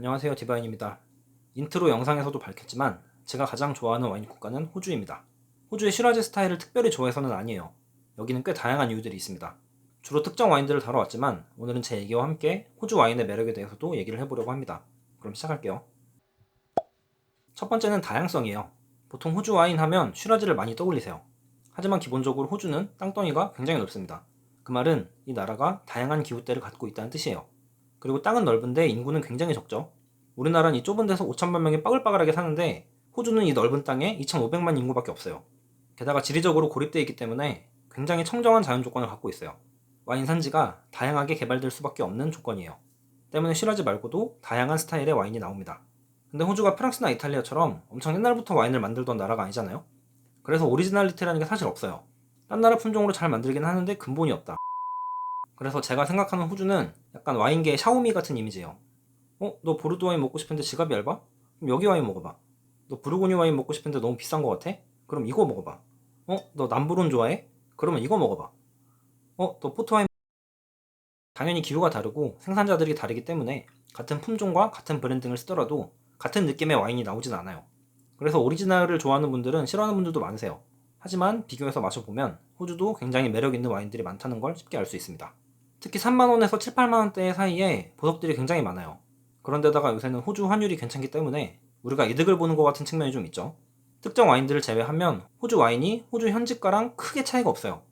안녕하세요 디바인입니다. 인트로 영상에서도 밝혔지만 제가 가장 좋아하는 와인 국가는 호주입니다. 호주의 시라즈 스타일을 특별히 좋아해서는 아니에요. 여기는 꽤 다양한 이유들이 있습니다. 주로 특정 와인들을 다뤄왔지만 오늘은 제 얘기와 함께 호주 와인의 매력에 대해서도 얘기를 해보려고 합니다. 그럼 시작할게요. 첫 번째는 다양성이에요. 보통 호주 와인 하면 시라즈를 많이 떠올리세요. 하지만 기본적으로 호주는 땅덩이가 굉장히 넓습니다. 그 말은 이 나라가 다양한 기후대를 갖고 있다는 뜻이에요. 그리고 땅은 넓은데 인구는 굉장히 적죠. 우리나라는 이 좁은 데서 5천만 명이 빠글빠글하게 사는데 호주는 이 넓은 땅에 2,500만 인구밖에 없어요. 게다가 지리적으로 고립되어 있기 때문에 굉장히 청정한 자연 조건을 갖고 있어요. 와인 산지가 다양하게 개발될 수밖에 없는 조건이에요. 때문에 시라즈 말고도 다양한 스타일의 와인이 나옵니다. 근데 호주가 프랑스나 이탈리아처럼 엄청 옛날부터 와인을 만들던 나라가 아니잖아요? 그래서 오리지널리티라는 게 사실 없어요. 딴 나라 품종으로 잘 만들긴 하는데 근본이 없다. 그래서 제가 생각하는 호주는 약간 와인계의 샤오미 같은 이미지예요. 어? 너 보르도 와인 먹고 싶은데 지갑이 얇아? 그럼 여기 와인 먹어봐. 너 부르고뉴 와인 먹고 싶은데 너무 비싼 거 같아? 그럼 이거 먹어봐. 어? 너 남부론 좋아해? 그러면 이거 먹어봐. 어? 너 포트 와인 당연히 기후가 다르고 생산자들이 다르기 때문에 같은 품종과 같은 브랜딩을 쓰더라도 같은 느낌의 와인이 나오진 않아요. 그래서 오리지널을 좋아하는 분들은 싫어하는 분들도 많으세요. 하지만 비교해서 마셔보면 호주도 굉장히 매력 있는 와인들이 많다는 걸 쉽게 알 수 있습니다. 특히 3만원에서 7, 8만원대 사이에 보석들이 굉장히 많아요. 그런데다가 요새는 호주 환율이 괜찮기 때문에 우리가 이득을 보는 것 같은 측면이 좀 있죠. 특정 와인들을 제외하면 호주 와인이 호주 현지가랑 크게 차이가 없어요.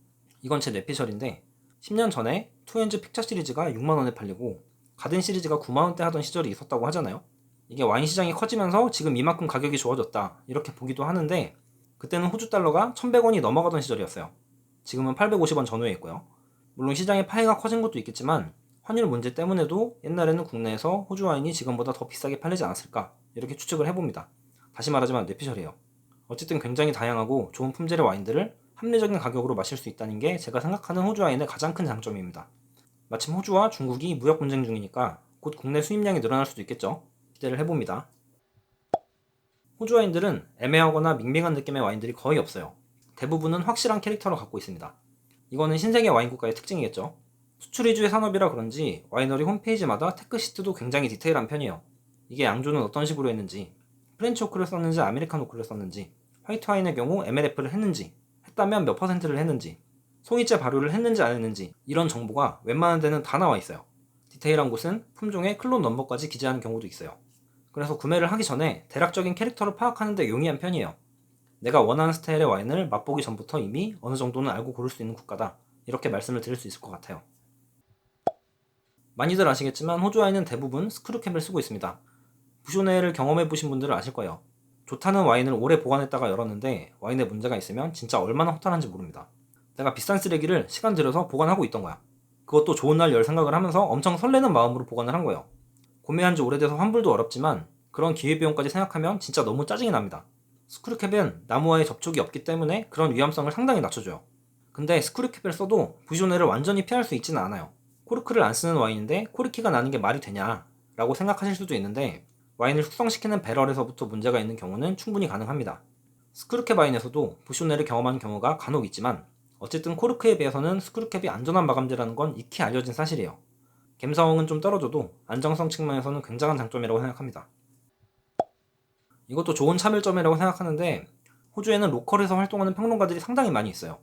이건 제 뇌피셜인데 10년 전에 투엔즈 픽처 시리즈가 6만원에 팔리고 가든 시리즈가 9만원대 하던 시절이 있었다고 하잖아요. 이게 와인 시장이 커지면서 지금 이만큼 가격이 좋아졌다 이렇게 보기도 하는데 그때는 호주 달러가 1100원이 넘어가던 시절이었어요. 지금은 850원 전후에 있고요. 물론 시장의 파이가 커진 것도 있겠지만 환율 문제 때문에도 옛날에는 국내에서 호주 와인이 지금보다 더 비싸게 팔리지 않았을까 이렇게 추측을 해봅니다. 다시 말하지만 뇌피셜이에요. 어쨌든 굉장히 다양하고 좋은 품질의 와인들을 합리적인 가격으로 마실 수 있다는 게 제가 생각하는 호주 와인의 가장 큰 장점입니다. 마침 호주와 중국이 무역 분쟁 중이니까 곧 국내 수입량이 늘어날 수도 있겠죠. 기대를 해봅니다. 호주 와인들은 애매하거나 밍밍한 느낌의 와인들이 거의 없어요. 대부분은 확실한 캐릭터를 갖고 있습니다. 이거는 신세계 와인 국가의 특징이겠죠. 수출 위주의 산업이라 그런지 와이너리 홈페이지마다 테크시트도 굉장히 디테일한 편이에요. 이게 양조는 어떤 식으로 했는지, 프렌치 오크를 썼는지 아메리칸 오크를 썼는지, 화이트 와인의 경우 MLF를 했는지, 했다면 몇 퍼센트를 했는지, 송이째 발효를 했는지 안 했는지 이런 정보가 웬만한 데는 다 나와 있어요. 디테일한 곳은 품종의 클론 넘버까지 기재하는 경우도 있어요. 그래서 구매를 하기 전에 대략적인 캐릭터를 파악하는 데 용이한 편이에요. 내가 원하는 스타일의 와인을 맛보기 전부터 이미 어느 정도는 알고 고를 수 있는 국가다. 이렇게 말씀을 드릴 수 있을 것 같아요. 많이들 아시겠지만 호주 와인은 대부분 스크루캡을 쓰고 있습니다. 부쇼네를 경험해 보신 분들은 아실 거예요. 좋다는 와인을 오래 보관했다가 열었는데 와인에 문제가 있으면 진짜 얼마나 허탈한지 모릅니다. 내가 비싼 쓰레기를 시간 들여서 보관하고 있던 거야. 그것도 좋은 날 열 생각을 하면서 엄청 설레는 마음으로 보관을 한 거예요. 구매한 지 오래돼서 환불도 어렵지만 그런 기회비용까지 생각하면 진짜 너무 짜증이 납니다. 스크루캡은 나무와의 접촉이 없기 때문에 그런 위험성을 상당히 낮춰줘요. 근데 스크루캡을 써도 부쇼네를 완전히 피할 수 있지는 않아요. 코르크를 안 쓰는 와인인데 코르키가 나는 게 말이 되냐 라고 생각하실 수도 있는데 와인을 숙성시키는 배럴에서부터 문제가 있는 경우는 충분히 가능합니다. 스크루캡 와인에서도 부쇼네를 경험하는 경우가 간혹 있지만 어쨌든 코르크에 비해서는 스크루캡이 안전한 마감재라는 건 익히 알려진 사실이에요. 갬성은 좀 떨어져도 안정성 측면에서는 굉장한 장점이라고 생각합니다. 이것도 좋은 차별점이라고 생각하는데 호주에는 로컬에서 활동하는 평론가들이 상당히 많이 있어요.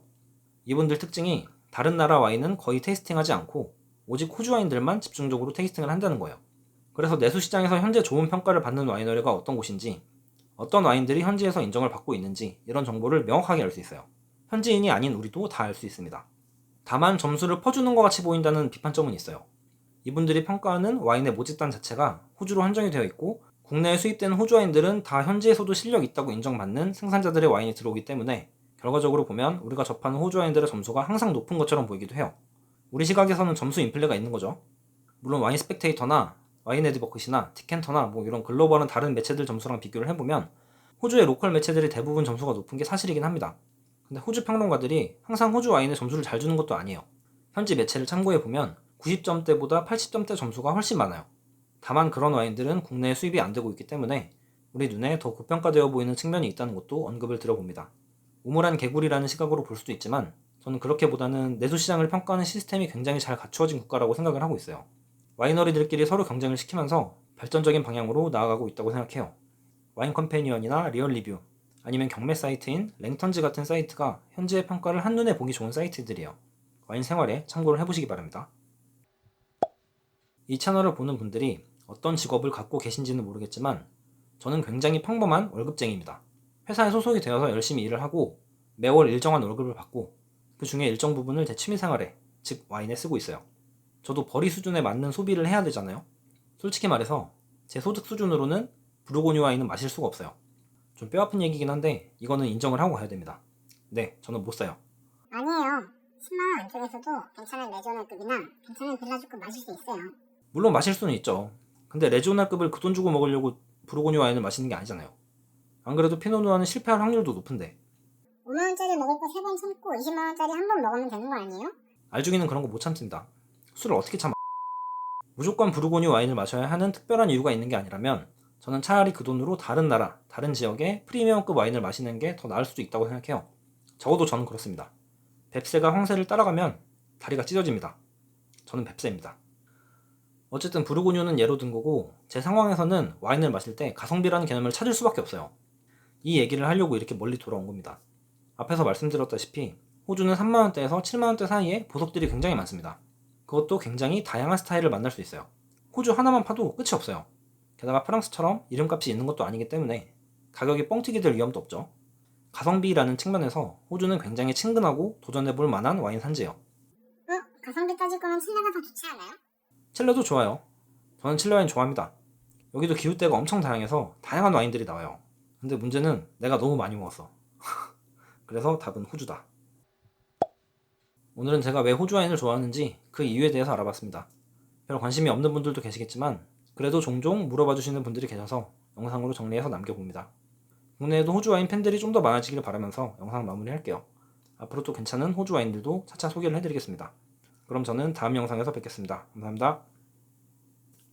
이분들 특징이 다른 나라 와인은 거의 테이스팅하지 않고 오직 호주 와인들만 집중적으로 테이스팅을 한다는 거예요. 그래서 내수 시장에서 현재 좋은 평가를 받는 와이너리가 어떤 곳인지, 어떤 와인들이 현지에서 인정을 받고 있는지 이런 정보를 명확하게 알 수 있어요. 현지인이 아닌 우리도 다 알 수 있습니다. 다만 점수를 퍼주는 것 같이 보인다는 비판점은 있어요. 이분들이 평가하는 와인의 모집단 자체가 호주로 한정이 되어 있고 국내에 수입되는 호주 와인들은 다 현지에서도 실력 있다고 인정받는 생산자들의 와인이 들어오기 때문에 결과적으로 보면 우리가 접하는 호주 와인들의 점수가 항상 높은 것처럼 보이기도 해요. 우리 시각에서는 점수 인플레가 있는 거죠. 물론 와인 스펙테이터나 와인 에드버킷이나 티켄터나 뭐 이런 글로벌한 다른 매체들 점수랑 비교를 해보면 호주의 로컬 매체들이 대부분 점수가 높은 게 사실이긴 합니다. 근데 호주 평론가들이 항상 호주 와인에 점수를 잘 주는 것도 아니에요. 현지 매체를 참고해보면 90점대보다 80점대 점수가 훨씬 많아요. 다만 그런 와인들은 국내에 수입이 안 되고 있기 때문에 우리 눈에 더 고평가되어 보이는 측면이 있다는 것도 언급을 들어봅니다. 우물한 개구리라는 시각으로 볼 수도 있지만 저는 그렇게보다는 내수 시장을 평가하는 시스템이 굉장히 잘 갖추어진 국가라고 생각을 하고 있어요. 와이너리들끼리 서로 경쟁을 시키면서 발전적인 방향으로 나아가고 있다고 생각해요. 와인 컴패니언이나 리얼 리뷰 아니면 경매 사이트인 랭턴즈 같은 사이트가 현재의 평가를 한눈에 보기 좋은 사이트들이에요. 와인 생활에 참고를 해보시기 바랍니다. 이 채널을 보는 분들이 어떤 직업을 갖고 계신지는 모르겠지만 저는 굉장히 평범한 월급쟁이입니다. 회사에 소속이 되어서 열심히 일을 하고 매월 일정한 월급을 받고 그 중에 일정 부분을 제 취미 생활에, 즉 와인에 쓰고 있어요. 저도 벌이 수준에 맞는 소비를 해야 되잖아요. 솔직히 말해서 제 소득 수준으로는 부르고뉴 와인은 마실 수가 없어요. 좀 뼈아픈 얘기긴 한데 이거는 인정을 하고 가야 됩니다. 네, 저는 못 사요. 아니에요. 10만원 안쪽에서도 괜찮은 레저널급이나 괜찮은 빌라주급 마실 수 있어요. 물론 마실 수는 있죠. 근데 레지오나급을 그 돈 주고 먹으려고 부르고뉴 와인을 마시는 게 아니잖아요. 안 그래도 피노누아는 실패할 확률도 높은데 5만원짜리 먹을 거 3번 참고 20만원짜리 한 번 먹으면 되는 거 아니에요? 알중이는 그런 거 못 참습니다. 술을 어떻게 참 무조건 부르고뉴 와인을 마셔야 하는 특별한 이유가 있는 게 아니라면 저는 차라리 그 돈으로 다른 나라, 다른 지역의 프리미엄급 와인을 마시는 게 더 나을 수도 있다고 생각해요. 적어도 저는 그렇습니다. 뱁새가 황새를 따라가면 다리가 찢어집니다. 저는 뱁새입니다. 어쨌든 부르고뉴는 예로 든 거고 제 상황에서는 와인을 마실 때 가성비라는 개념을 찾을 수밖에 없어요. 이 얘기를 하려고 이렇게 멀리 돌아온 겁니다. 앞에서 말씀드렸다시피 호주는 3만원대에서 7만원대 사이에 보석들이 굉장히 많습니다. 그것도 굉장히 다양한 스타일을 만날 수 있어요. 호주 하나만 파도 끝이 없어요. 게다가 프랑스처럼 이름값이 있는 것도 아니기 때문에 가격이 뻥튀기 될 위험도 없죠. 가성비라는 측면에서 호주는 굉장히 친근하고 도전해볼 만한 와인 산지예요. 어? 가성비 따질 거면 칠레가 더 좋지 않아요? 칠레도 좋아요. 저는 칠레 와인 좋아합니다. 여기도 기후대가 엄청 다양해서 다양한 와인들이 나와요. 근데 문제는 내가 너무 많이 먹었어. 그래서 답은 호주다. 오늘은 제가 왜 호주 와인을 좋아하는지 그 이유에 대해서 알아봤습니다. 별 관심이 없는 분들도 계시겠지만 그래도 종종 물어봐 주시는 분들이 계셔서 영상으로 정리해서 남겨봅니다. 국내에도 호주 와인 팬들이 좀 더 많아지길 바라면서 영상 마무리할게요. 앞으로 또 괜찮은 호주 와인들도 차차 소개를 해드리겠습니다. 그럼 저는 다음 영상에서 뵙겠습니다. 감사합니다.